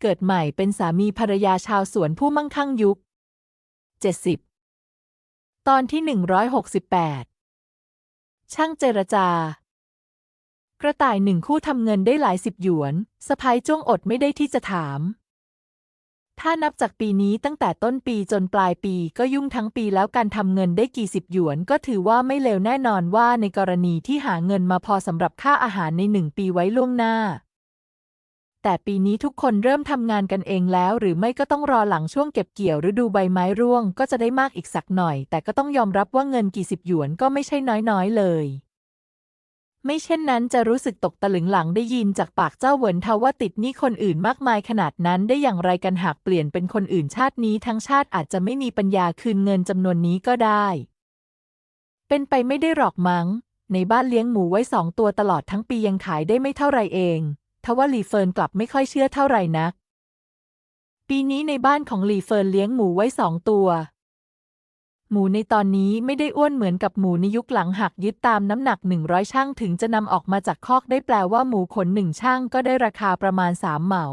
เกิดใหม่เป็นสามีภรรยาชาวสวนผู้มั่งคั่งยุค 70 ตอนที่ 168 ช่างเจรจา กระต่ายหนึ่งคู่ทำเงินได้หลายสิบหยวนสะพายจ้วงอดไม่ได้ที่จะถาม ถ้านับจากปีนี้ตั้งแต่ต้นปีจนปลายปีก็ยุ่งทั้งปีแล้วการทำเงินได้กี่สิบหยวนก็ถือว่าไม่เลวแน่นอนว่าในกรณีที่หาเงินมาพอสำหรับค่าอาหารในหนึ่งปีไว้ล่วงหน้า แต่ปีนี้ทุกคนเริ่มทำงานกันเองแล้ว หรือไม่ก็ต้องรอหลังช่วงเก็บเกี่ยวฤดูใบไม้ร่วง ก็จะได้มากอีกสักหน่อย แต่ก็ต้องยอมรับว่าเงินกี่สิบหยวนก็ไม่ใช่น้อยๆเลย ไม่เช่นนั้นจะรู้สึกตกตะลึงหลังได้ยินจากปากเจ้าเหวินเทาว่าติดหนี้คนอื่นมากมายขนาดนั้นได้อย่างไรกันหากเปลี่ยนเป็นคนอื่นชาตินี้ทั้งชาติอาจจะไม่มีปัญญาคืนเงินจำนวนนี้ก็ได้ เป็นไปไม่ได้หรอกมั้ง ในบ้านเลี้ยงหมูไว้สองตัวตลอดทั้งปียังขายได้ไม่เท่าไรเอง ทว่าหลีเฟินกลับไม่ค่อยเชื่อเท่าไหร่นัก ปีนี้ในบ้านของหลีเฟินเลี้ยงหมูไว้สองตัว หมูในตอนนี้ไม่ได้อ้วนเหมือนกับหมูในยุคหลังหักยึดตามน้ำหนักหนึ่งร้อยช่างถึงจะนำออกมาจากคอกได้แปลว่าหมูขนหนึ่งช่างก็ได้ราคาประมาณสามเหมา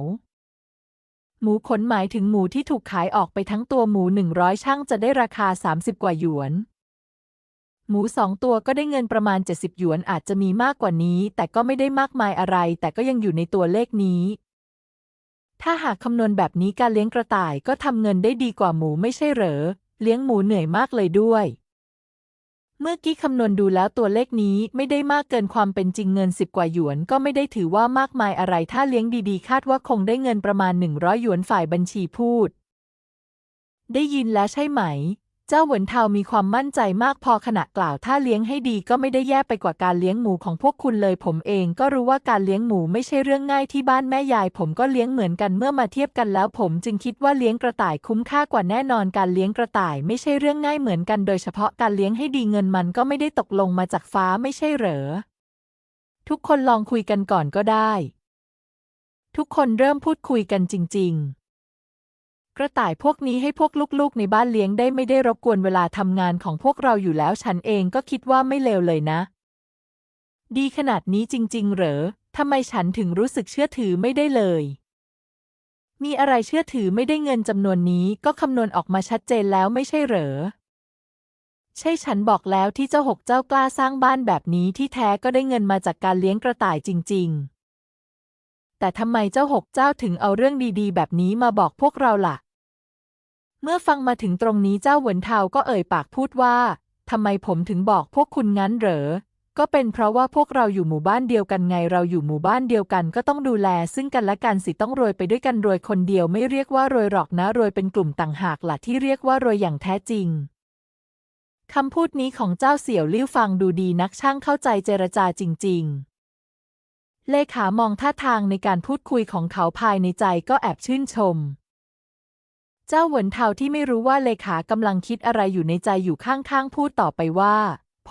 หมูขนหมายถึงหมูที่ถูกขายออกไปทั้งตัวหมูหนึ่งร้อยช่างจะได้ราคาสามสิบกว่าหยวน หมูสองตัวก็ได้เงินประมาณ 70 หยวนอาจจะมีมากกว่านี้ แต่ก็ไม่ได้มากมายอะไร แต่ก็ยังอยู่ในตัวเลขนี้ ถ้าหากคำนวณแบบนี้การเลี้ยงกระต่ายก็ทำเงินได้ดีกว่าหมูไม่ใช่เหรอ เลี้ยงหมูเหนื่อยมากเลยด้วย เมื่อกี้คำนวณดูแล้วตัวเลขนี้ไม่ได้มากเกินความเป็นจริงเงินสิบกว่าหยวน ก็ไม่ได้ถือว่ามากมายอะไร ถ้าเลี้ยงดีๆ คาดว่าคงได้เงินประมาณ100หยวนฝ่ายบัญชีพูด ได้ยินแล้วใช่ไหม เจ้าเหวินเทามีความมั่นใจมากพอขณะกล่าวถ้าเลี้ยงให้ดีก็ไม่ได้แย่ไปกว่าการเลี้ยงหมูของพวกคุณเลย ผมเองก็รู้ว่าการเลี้ยงหมูไม่ใช่เรื่องง่ายที่บ้านแม่ยาย ผมก็เลี้ยงเหมือนกันเมื่อมาเทียบกันแล้ว ผมจึงคิดว่าเลี้ยงกระต่ายคุ้มค่ากว่าแน่นอนการเลี้ยงกระต่าย ไม่ใช่เรื่องง่ายเหมือนกันโดยเฉพาะการเลี้ยงให้ดีเงินมันก็ไม่ได้ตกลงมาจากฟ้าไม่ใช่เหรอ ทุกคนลองคุยกันก่อนก็ได้ ทุกคนเริ่มพูดคุยกันจริง ๆ กระต่ายพวกนี้ให้พวกลูกๆในบ้านเลี้ยงได้ไม่ได้รบกวนเวลาทำงานของพวกเราอยู่แล้วฉันเองก็คิดว่าไม่เลวเลยนะ ดีขนาดนี้จริง ๆ เหรอทำไมฉันถึงรู้สึกเชื่อถือไม่ได้เลย มีอะไรเชื่อถือไม่ได้เงินจำนวนนี้ก็คำนวณออกมาชัดเจนแล้วไม่ใช่เหรอ ใช่ฉันบอกแล้วที่เจ้าหกเจ้ากล้าสร้างบ้านแบบนี้ที่แท้ก็ได้เงินมาจากการเลี้ยงกระต่ายจริง ๆ แต่ทำไมเจ้าหกเจ้าถึงเอาเรื่องดีๆ แบบนี้มาบอกพวกเราล่ะ เมื่อฟังมาถึงตรงนี้เจ้าเหวินเทาก็เอ่ยปากพูดว่าทำไมผมถึงบอกพวกคุณงั้นเหรอ ก็เป็นเพราะว่าพวกเราอยู่หมู่บ้านเดียวกันไง เราอยู่หมู่บ้านเดียวกันก็ต้องดูแล ซึ่งกันและกันสิต้องรวยไปด้วยกันรวยคนเดียวไม่เรียกว่ารวยหรอกนะรวยเป็นกลุ่มต่างหากล่ะที่เรียกว่ารวยอย่างแท้จริงคำพูดนี้ของเจ้าเสี่ยวลิ้วฟังดูดีนักช่างเข้าใจเจรจาจริง ๆ เลขามองท่าทางในการพูดคุยของเขาภายในใจก็แอบชื่นชม เจ้าเหวินเทาที่ไม่รู้ว่าเลขากำลังคิดอะไรอยู่ในใจอยู่ข้างๆพูดต่อไปว่า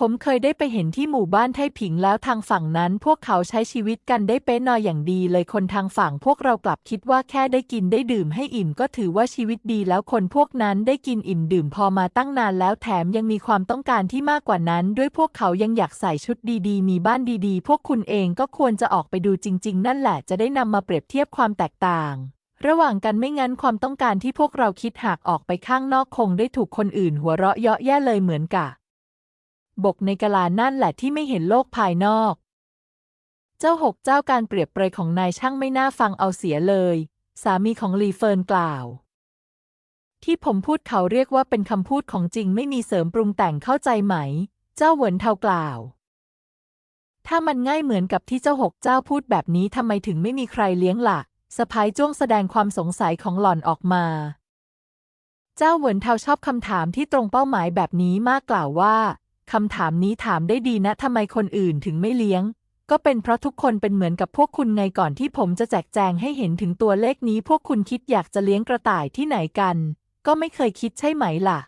ผมเคยได้ไปเห็นที่หมู่บ้านไทผิงแล้วทางฝั่งนั้น พวกเขาใช้ชีวิตกันได้เป๊ะนอยอย่างดีเลยคนทางฝั่งพวกเรากลับคิดว่าแค่ได้กินได้ดื่มให้อิ่มก็ถือว่าชีวิตดีแล้วคนพวกนั้นได้กินอิ่มดื่มพอมาตั้งนานแล้วแถมยังมีความต้องการที่มากกว่านั้น ด้วยพวกเขายังอยากใส่ชุดดีๆ มีบ้านดีๆ พวกคุณเองก็ควรจะออกไปดูจริง ๆ นั่นแหละจะได้นำมาเปรียบเทียบความแตกต่าง ระหว่างกันไม่งั้นความต้องการที่พวกเราคิดหากออกไปข้างนอกคงได้ถูกคนอื่นหัวเราะเยาะแย่เลยเหมือนกะ บกในกะลานั่นแหละที่ไม่เห็นโลกภายนอก เจ้าหกเจ้าการเปรียบเปรยของนายช่างไม่น่าฟังเอาเสียเลย สามีของลีเฟิร์นกล่าว ที่ผมพูดเขาเรียกว่าเป็นคำพูดของจริงไม่มีเสริมปรุงแต่งเข้าใจไหม เจ้าเหวินเทากล่าว ถ้ามันง่ายเหมือนกับที่เจ้าหกเจ้าพูดแบบนี้ทำไมถึงไม่มีใครเลี้ยงล่ะ สะพายจ้วงแสดงความสงสัยของหล่อนออกมา เจ้าเหวินเทาชอบคำถามที่ตรงเป้าหมายแบบนี้มากกล่าวว่าคำถามนี้ถามได้ดีนะทำไมคนอื่นถึงไม่เลี้ยง ก็เป็นเพราะทุกคนเป็นเหมือนกับพวกคุณไงก่อนที่ผมจะแจกแจงให้เห็นถึงตัวเลขนี้ พวกคุณคิดอยากจะเลี้ยงกระต่ายที่ไหนกัน ก็ไม่เคยคิดใช่ไหมล่ะ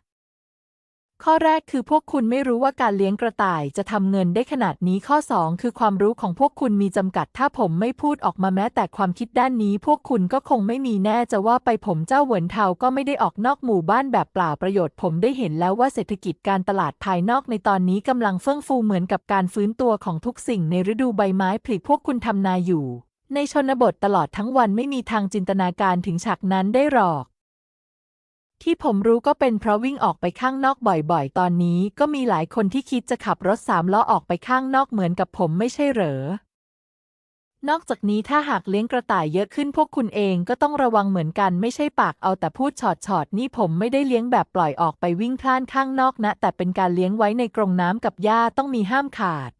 ข้อแรกคือพวกคุณไม่รู้ว่าการเลี้ยงกระต่ายจะทำเงินได้ขนาดนี้ข้อ 2 คือความรู้ของพวกคุณมีจำกัด ถ้าผมไม่พูดออกมาแม้แต่ความคิดด้านนี้ พวกคุณก็คงไม่มีแน่จะว่าไปผมเจ้าเหวินเทาก็ไม่ได้ออกนอกหมู่บ้านแบบเปล่าประโยชน์ ผมได้เห็นแล้วว่าเศรษฐกิจการตลาดภายนอกในตอนนี้กำลังเฟื่องฟูเหมือนกับการฟื้นตัวของทุกสิ่งในฤดูใบไม้ผลิพวกคุณทำนาอยู่ ในชนบทตลอดทั้งวันไม่มีทางจินตนาการถึงฉากนั้นได้หรอก ที่ผมรู้ก็เป็นเพราะวิ่งออกไปข้างนอกบ่อยๆ ตอนนี้ก็มีหลายคนที่คิดจะขับรถสามล้อออกไปข้างนอกเหมือนกับผมไม่ใช่เหรอ นอกจากนี้ถ้าหากเลี้ยงกระต่ายเยอะขึ้นพวกคุณเองก็ต้องระวังเหมือนกันไม่ใช่ปากเอาแต่พูดฉอดฉอดๆนี่ผมไม่ได้เลี้ยงแบบปล่อยออกไปวิ่งพล่านข้างนอกนะ แต่เป็นการเลี้ยงไว้ในกรงน้ำกับหญ้าต้องมีห้ามขาด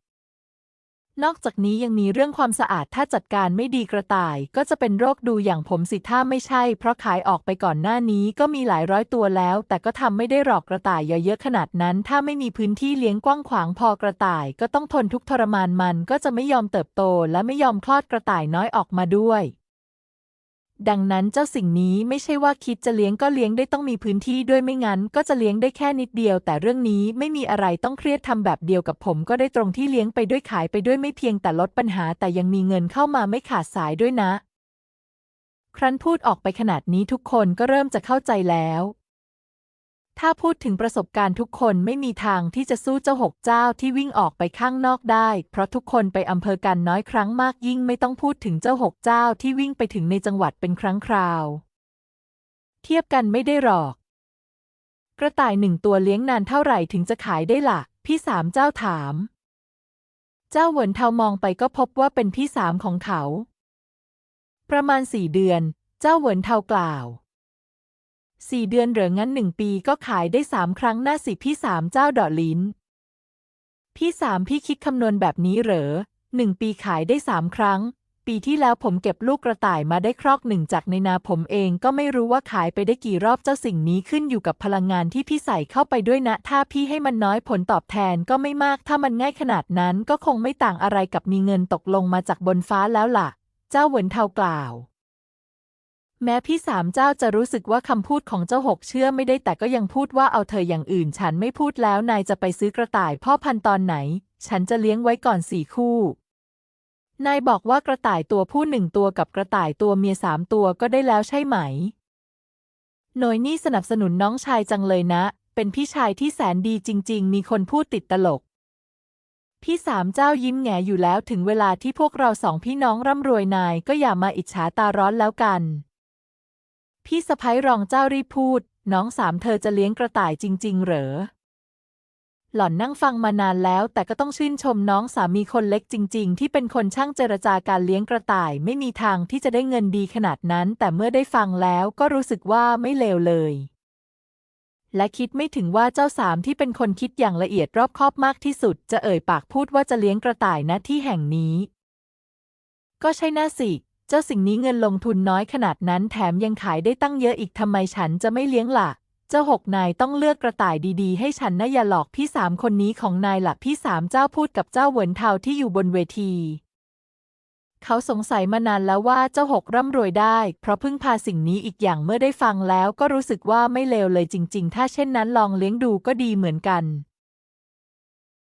นอกจากนี้ยังมีเรื่องความสะอาดถ้าจัดการไม่ดีกระต่าย ก็จะเป็นโรคดูอย่างผมสิถ้าไม่ใช่ เพราะขายออกไปก่อนหน้านี้ก็มีหลายร้อยตัวแล้ว แต่ก็ทำไม่ได้หรอกกระต่ายเยอะๆขนาดนั้น ถ้าไม่มีพื้นที่เลี้ยงกว้างขวางพอกระต่าย ก็ต้องทนทุกทรมานมันก็จะไม่ยอมเติบโต และไม่ยอมคลอดกระต่ายน้อยออกมาด้วย ดังนั้นเจ้าสิ่งนี้ไม่ใช่ว่าคิดจะเลี้ยงก็เลี้ยงได้ต้องมีพื้นที่ด้วยไม่งั้น ก็จะเลี้ยงได้แค่นิดเดียว แต่เรื่องนี้ไม่มีอะไรต้องเครียดทำแบบเดียวกับผม ก็ได้ตรงที่เลี้ยงไปด้วยขายไปด้วยไม่เพียงแต่ลดปัญหา แต่ยังมีเงินเข้ามาไม่ขาดสายด้วยนะ ครั้นพูดออกไปขนาดนี้ทุกคนก็เริ่มจะเข้าใจแล้ว ถ้าพูดถึงประสบการณ์ทุกคนไม่มีทางที่จะสู้เจ้าหกเจ้าที่วิ่งออกไปข้างนอกได้ เพราะทุกคนไปอำเภอกันน้อยครั้งมากยิ่งไม่ต้องพูดถึงเจ้าหกเจ้าที่วิ่งไปถึงในจังหวัดเป็นครั้งคราว เทียบกันไม่ได้หรอก กระต่ายหนึ่งตัวเลี้ยงนานเท่าไหร่ถึงจะขายได้ล่ะ พี่สามเจ้าถาม เจ้าเหวินเทามองไปก็พบว่าเป็นพี่สามของเขา ประมาณสี่เดือน เจ้าเหวินเทากล่าว สี่เดือนเหรืองั้นหนึ่งปีก็ขายได้สามครั้งหน้าสิพี่สามเจ้าดอดลิ้น พี่สามพี่คิดคำนวณแบบนี้เหรอหนึ่งปีขายได้สามครั้ง ปีที่แล้วผมเก็บลูกกระต่ายมาได้ครอกหนึ่งจากในนาผมเองก็ไม่รู้ว่าขายไปได้กี่รอบเจ้าสิ่งนี้ขึ้นอยู่กับพลังงานที่พี่ใส่เข้าไปด้วยนะ ถ้าพี่ให้มันน้อยผลตอบแทนก็ไม่มาก ถ้ามันง่ายขนาดนั้นก็คงไม่ต่างอะไรกับมีเงินตกลงมาจากบนฟ้าแล้วล่ะ เจ้าเหวินเทากล่าว แม้พี่สามเจ้าจะรู้สึกว่าคำพูดของเจ้าหกเชื่อไม่ได้แต่ก็ยังพูดว่าเอาเธออย่างอื่น ฉันไม่พูดแล้วนายจะไปซื้อกระต่ายพ่อพันธุ์ตอนไหน ฉันจะเลี้ยงไว้ก่อนสี่คู่ นายบอกว่ากระต่ายตัวผู้หนึ่งตัวกับกระต่ายตัวเมียสามตัวก็ได้แล้วใช่ไหม หน่วยนี่สนับสนุนน้องชายจังเลยนะ เป็นพี่ชายที่แสนดีจริง ๆ มีคนพูดติดตลก พี่สามเจ้ายิ้มแงอยู่แล้วถึงเวลาที่พวกเราสองพี่น้องร่ำรวยนายก็อย่ามาอิจฉาตาร้อนแล้วกัน พี่สะพ้ยรองเจ้ารีบพูด น้องสามเธอจะเลี้ยงกระต่ายจริง ๆ เหรอ หล่อนนั่งฟังมานานแล้ว แต่ก็ต้องชื่นชมน้องสามีคนเล็กจริง ๆ ที่เป็นคนช่างเจรจาการเลี้ยงกระต่าย ไม่มีทางที่จะได้เงินดีขนาดนั้น แต่เมื่อได้ฟังแล้วก็รู้สึกว่าไม่เลวเลย และคิดไม่ถึงว่าเจ้าสามที่เป็นคนคิดอย่างละเอียดรอบคอบมากที่สุด จะเอ่ยปากพูดว่าจะเลี้ยงกระต่ายณที่แห่งนี้ ก็ใช่น่าสิ เจ้าสิ่งนี้เงินลงทุนน้อยขนาดนั้นแถมยังขายได้ตั้งเยอะอีกทำไมฉันจะไม่เลี้ยงล่ะ เจ้าหกนายต้องเลือกกระต่ายดีๆ ให้ฉันนะอย่าหลอกพี่สามคนนี้ของนายล่ะพี่สามเจ้าพูดกับเจ้าเหวินเทาที่อยู่บนเวที เขาสงสัยมานานแล้วว่าเจ้าหกร่ำรวยได้ เพราะพึ่งพาสิ่งนี้อีกอย่างเมื่อได้ฟังแล้วก็รู้สึกว่าไม่เลวเลยจริง ๆ ถ้าเช่นนั้นลองเลี้ยงดูก็ดีเหมือนกัน